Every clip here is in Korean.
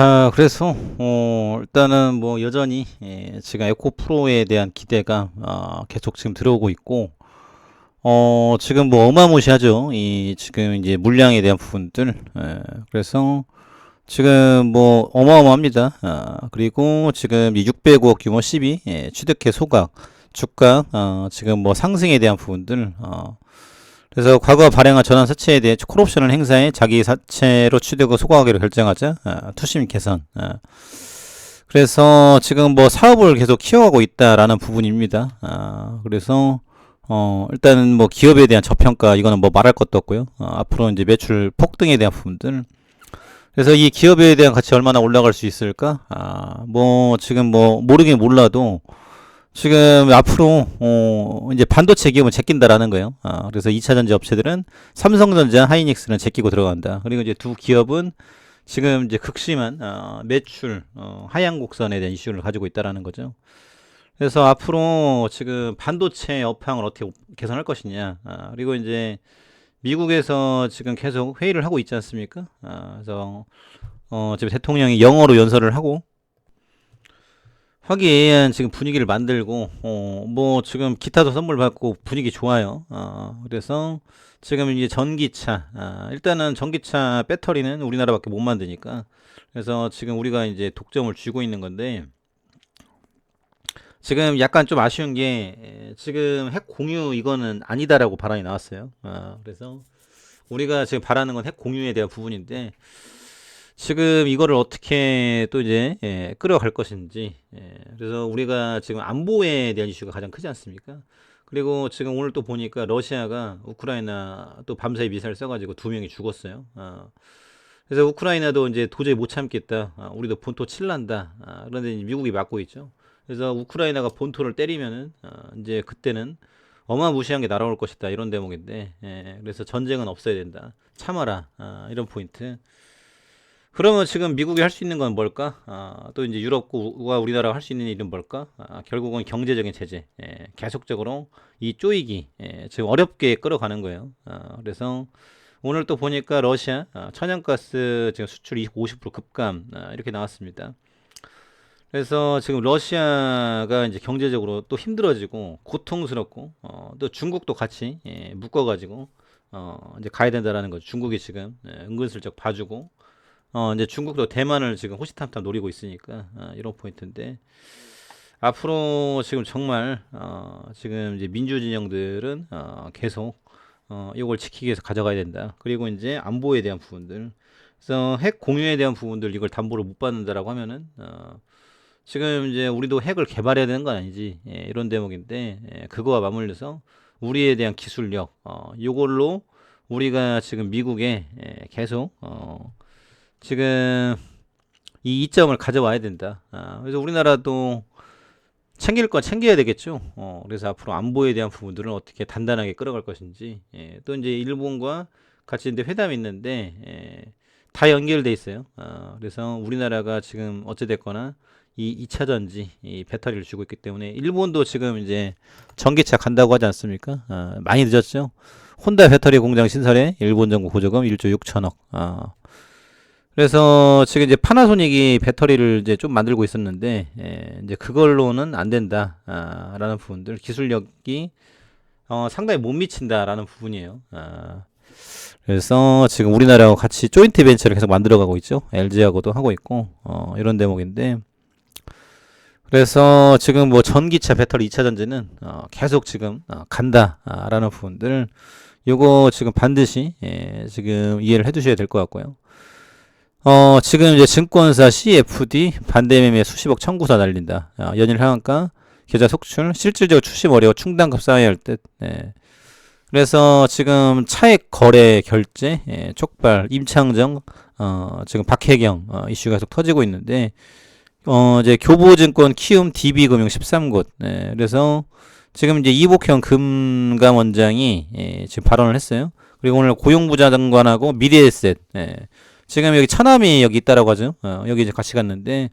자, 그래서 어, 일단은 뭐 여전히 예, 지금 에코 프로에 대한 기대가 어, 계속 지금 들어오고 있고 어, 지금 뭐 어마무시하죠. 이 지금 이제 물량에 대한 부분들. 예, 그래서 지금 뭐 어마어마합니다. 아, 그리고 지금 이 600억 규모 12 예, 취득회 소각 주가 어, 지금 뭐 상승에 대한 부분들 어, 그래서 과거 발행한 전환 사채에 대해 콜옵션을 행사해 자기 사채로 취득을 소각하기로 결정하자 아, 투심 개선. 아. 그래서 지금 뭐 사업을 계속 키워가고 있다라는 부분입니다. 아, 그래서 어, 일단은 뭐 기업에 대한 저평가 이거는 뭐 말할 것도 없고요. 어, 앞으로 이제 매출 폭등에 대한 부분들. 그래서 이 기업에 대한 가치 얼마나 올라갈 수 있을까? 아, 뭐 지금 뭐 모르긴 몰라도 지금 앞으로 어 이제 반도체 기업은 제낀다라는 거예요. 아, 그래서 2차 전지 업체들은 삼성전자, 하이닉스는 제끼고 들어간다. 그리고 이제 두 기업은 지금 이제 극심한 어, 매출 어, 하향 곡선에 대한 이슈를 가지고 있다라는 거죠. 그래서 앞으로 지금 반도체 업황을 어떻게 개선할 것이냐. 아, 그리고 이제 미국에서 지금 계속 회의를 하고 있지 않습니까? 아, 그래서 어, 지금 대통령이 영어로 연설을 하고 화기애애한 지금 분위기를 만들고 어, 뭐 지금 기타도 선물 받고 분위기 좋아요. 어, 그래서 지금 이제 전기차 아, 일단은 전기차 배터리는 우리나라밖에 못 만드니까 그래서 지금 우리가 이제 독점을 쥐고 있는 건데 지금 약간 좀 아쉬운 게 에, 지금 핵 공유 이거는 아니다라고 발언이 나왔어요. 아, 그래서 우리가 지금 바라는 건 핵 공유에 대한 부분인데 지금 이거를 어떻게 또 이제 예, 끌어갈 것인지 예, 그래서 우리가 지금 안보에 대한 이슈가 가장 크지 않습니까? 그리고 지금 오늘 또 보니까 러시아가 우크라이나 또 밤사이 미사일 써가지고 두 명이 죽었어요. 아, 그래서 우크라이나도 이제 도저히 못 참겠다. 아, 우리도 본토 칠란다. 아, 그런데 미국이 막고 있죠. 그래서 우크라이나가 본토를 때리면은 아, 이제 그때는 어마무시한 게 날아올 것이다 이런 대목인데 예, 그래서 전쟁은 없어야 된다. 참아라 아, 이런 포인트. 그러면 지금 미국이 할 수 있는 건 뭘까? 아, 또 이제 유럽과 우리나라가 할 수 있는 일은 뭘까? 아, 결국은 경제적인 제재, 예, 계속적으로 이 쪼이기, 예, 지금 어렵게 끌어가는 거예요. 아, 그래서 오늘 또 보니까 러시아 아, 천연가스 지금 수출 50% 급감 아, 이렇게 나왔습니다. 그래서 지금 러시아가 이제 경제적으로 또 힘들어지고 고통스럽고 어, 또 중국도 같이 예, 묶어가지고 어, 이제 가야 된다라는 거죠. 중국이 지금 예, 은근슬쩍 봐주고 어, 이제 중국도 대만을 지금 호시탐탐 노리고 있으니까, 어, 이런 포인트인데, 앞으로 지금 정말, 어, 지금 이제 민주 진영들은, 어, 계속, 어, 이걸 지키기 위해서 가져가야 된다. 그리고 이제 안보에 대한 부분들. 그래서 핵 공유에 대한 부분들 이걸 담보를 못 받는다라고 하면은, 어, 지금 이제 우리도 핵을 개발해야 되는 건 아니지. 예, 이런 대목인데, 예, 그거와 맞물려서 우리에 대한 기술력, 어, 요걸로 우리가 지금 미국에 예, 계속, 어, 지금 이 이점을 가져와야 된다. 아, 그래서 우리나라도 챙길 건 챙겨야 되겠죠. 어, 그래서 앞으로 안보에 대한 부분들은 어떻게 단단하게 끌어갈 것인지. 예, 또 이제 일본과 같이 이제 회담이 있는데 예, 다 연결돼 있어요. 아, 그래서 우리나라가 지금 어찌됐거나 이 2차 전지 이 배터리를 주고 있기 때문에 일본도 지금 이제 전기차 간다고 하지 않습니까? 아, 많이 늦었죠. 혼다 배터리 공장 신설에 일본 정부 보조금 1조 6천억. 아, 그래서 지금 이제 파나소닉이 배터리를 이제 좀 만들고 있었는데 예, 이제 그걸로는 안 된다라는 부분들 기술력이 어, 상당히 못 미친다라는 부분이에요. 아, 그래서 지금 우리나라하고 같이 조인트 벤처를 계속 만들어가고 있죠. LG하고도 하고 있고 어, 이런 대목인데 그래서 지금 뭐 전기차 배터리 2차 전지는 어, 계속 지금 어, 간다라는 부분들 요거 지금 반드시 예, 지금 이해를 해두셔야 될 것 같고요. 어, 지금 이제 증권사 CFD 반대 매매 수십억 청구서 날린다. 아, 연일 하한가, 계좌 속출, 실질적으로 출시 어려워 충당급 쌓아야 할 듯. 예. 그래서 지금 차액 거래 결제, 예, 촉발, 임창정, 어, 지금 박혜경, 어, 이슈가 계속 터지고 있는데, 어, 이제 교보증권 키움 DB금융 13곳. 예, 그래서 지금 이제 이복형 금감원장이, 예, 지금 발언을 했어요. 그리고 오늘 고용부자장관하고 미래에셋, 예, 지금 여기 처남이 여기 있다라고 하죠. 어, 여기 이제 같이 갔는데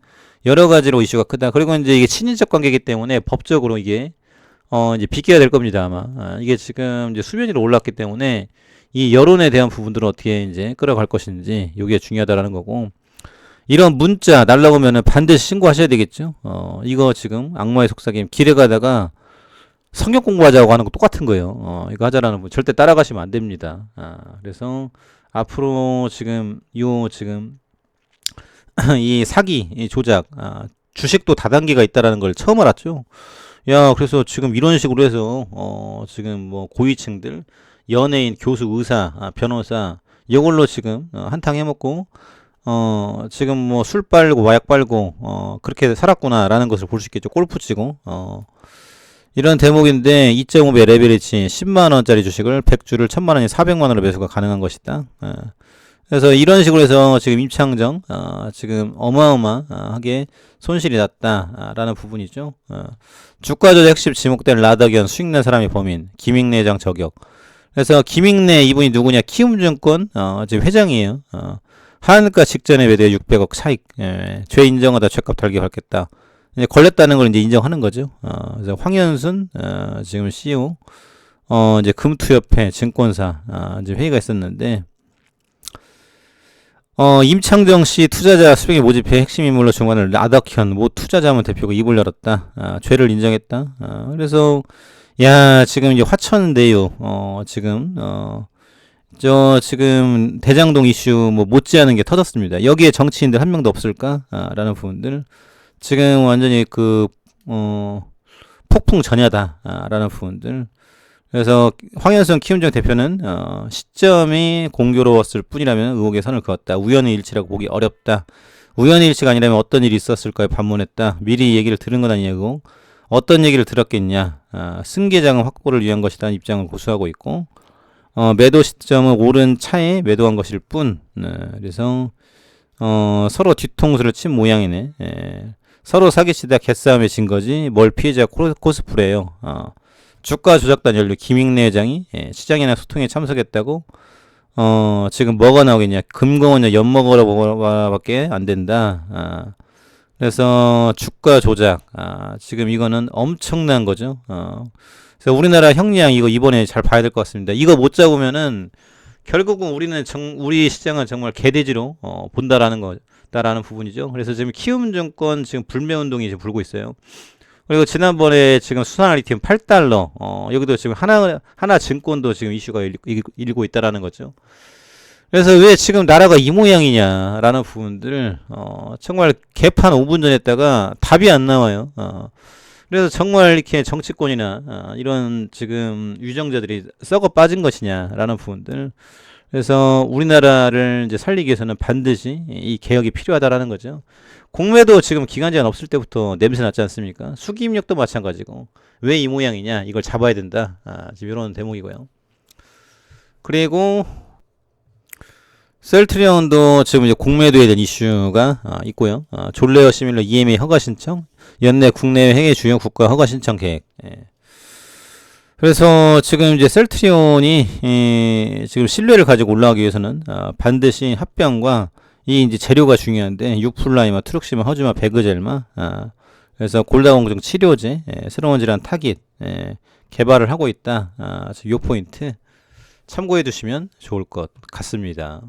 여러 가지로 이슈가 크다. 그리고 이제 이게 친인척 관계이기 때문에 법적으로 이게 어 이제 비껴야 될 겁니다 아마. 아, 이게 지금 이제 수면 위로 올랐기 때문에 이 여론에 대한 부분들을 어떻게 이제 끌어갈 것인지 이게 중요하다라는 거고 이런 문자 날라오면은 반드시 신고하셔야 되겠죠. 어, 이거 지금 악마의 속삭임 길에 가다가 성경 공부하자고 하는 거 똑같은 거예요. 어, 이거 하자라는 분 절대 따라가시면 안 됩니다. 아, 그래서 앞으로 지금 요 지금 이 사기, 이 조작, 아, 주식도 다단계가 있다라는 걸 처음 알았죠. 야, 그래서 지금 이런 식으로 해서 어, 지금 뭐 고위층들, 연예인, 교수, 의사, 아, 변호사 이걸로 지금 어, 한탕 해먹고 어, 지금 뭐 술 빨고 마약 빨고 어, 그렇게 살았구나라는 것을 볼 수 있겠죠. 골프 치고 어, 이런 대목인데 2.5배 레벨리치 10만 원짜리 주식을 100주를 1000만 원이 400만 원으로 매수가 가능한 것이다. 어. 그래서 이런 식으로 해서 지금 임창정 어, 지금 어마어마하게 손실이 났다라는 부분이죠. 어. 주가 조작 핵심 지목된 라더견 수익낸 사람이 범인 김익래 회장 저격. 그래서 김익래 이분이 누구냐? 키움증권 어, 지금 회장이에요. 어. 하한가 직전에 매도에 600억 차익. 예, 죄 인정하다 죄값 달기 받겠다. 걸렸다는 걸 이제 인정하는 거죠. 어, 그래서 황현순 어, 지금 CEO 어, 이제 금투협회 증권사 아, 이제 회의가 있었는데 어, 임창정 씨 투자자 수백에 모집해 핵심 인물로 중간을 라덕현 모 투자자문 대표가 입을 열었다. 아, 죄를 인정했다. 아, 그래서 야 지금 이제 화천대유 어, 지금 어, 저 지금 대장동 이슈 뭐 못지않은 게 터졌습니다. 여기에 정치인들 한 명도 없을까? 아, 라는 부분들 지금 완전히 그 어, 폭풍 전야다라는 부분들. 그래서 황현선 키움정 대표는 어, 시점이 공교로웠을 뿐이라면 의혹의 선을 그었다. 우연의 일치라고 보기 어렵다. 우연의 일치가 아니라면 어떤 일이 있었을까요? 반문했다. 미리 얘기를 들은 건 아니냐고. 어떤 얘기를 들었겠냐. 아, 승계장은 확보를 위한 것이라는 입장을 고수하고 있고 어, 매도 시점은 오른 차에 매도한 것일 뿐. 네, 그래서 어, 서로 뒤통수를 친 모양이네. 예. 서로 사기치다 개싸움에 진 거지 뭘 피해자 코- 코스프레예요. 어. 주가 조작단 연루 김익래 회장이 예, 시장이나 소통에 참석했다고 어, 지금 뭐가 나오겠냐 금공원이나 엿먹으러밖에 안 된다. 아. 그래서 주가 조작 아, 지금 이거는 엄청난 거죠. 어. 그래서 우리나라 형량 이거 이번에 잘 봐야 될 것 같습니다. 이거 못 잡으면은 결국은 우리는 정, 우리 시장은 정말 개돼지로 어, 본다라는 거 다라는 부분이죠. 그래서 지금 키움 증권 지금 불매 운동이 지금 불고 있어요. 그리고 지난번에 지금 수산아리팀 8달러, 어, 여기도 지금 하나, 하나 증권도 지금 이슈가 일, 일, 일 고 있다라는 거죠. 그래서 왜 지금 나라가 이 모양이냐라는 부분들, 어, 정말 개판 5분 전에 했다가 답이 안 나와요. 어. 그래서 정말 이렇게 정치권이나 어, 이런 지금 유정자들이 썩어 빠진 것이냐라는 부분들. 그래서 우리나라를 이제 살리기 위해서는 반드시 이 개혁이 필요하다라는 거죠. 공매도 지금 기간 제한 없을 때부터 냄새 났지 않습니까? 수기 입력도 마찬가지고 왜 이 모양이냐 이걸 잡아야 된다. 아, 지금 이런 대목이고요. 그리고 셀트리온도 지금 이제 공매도에 대한 이슈가 아, 있고요. 아, 졸레어 시밀러 EMA 허가 신청, 연내 국내외 해외 주요 국가 허가 신청 계획. 예. 그래서 지금 이제 셀트리온이 예, 지금 신뢰를 가지고 올라가기 위해서는 아, 반드시 합병과 이 이제 재료가 중요한데 육플라이마, 트룩시마, 허즈마, 베그젤마. 아, 그래서 골다공증 치료제, 예, 새로운 질환 타깃 예, 개발을 하고 있다. 아, 요 포인트 참고해 두시면 좋을 것 같습니다.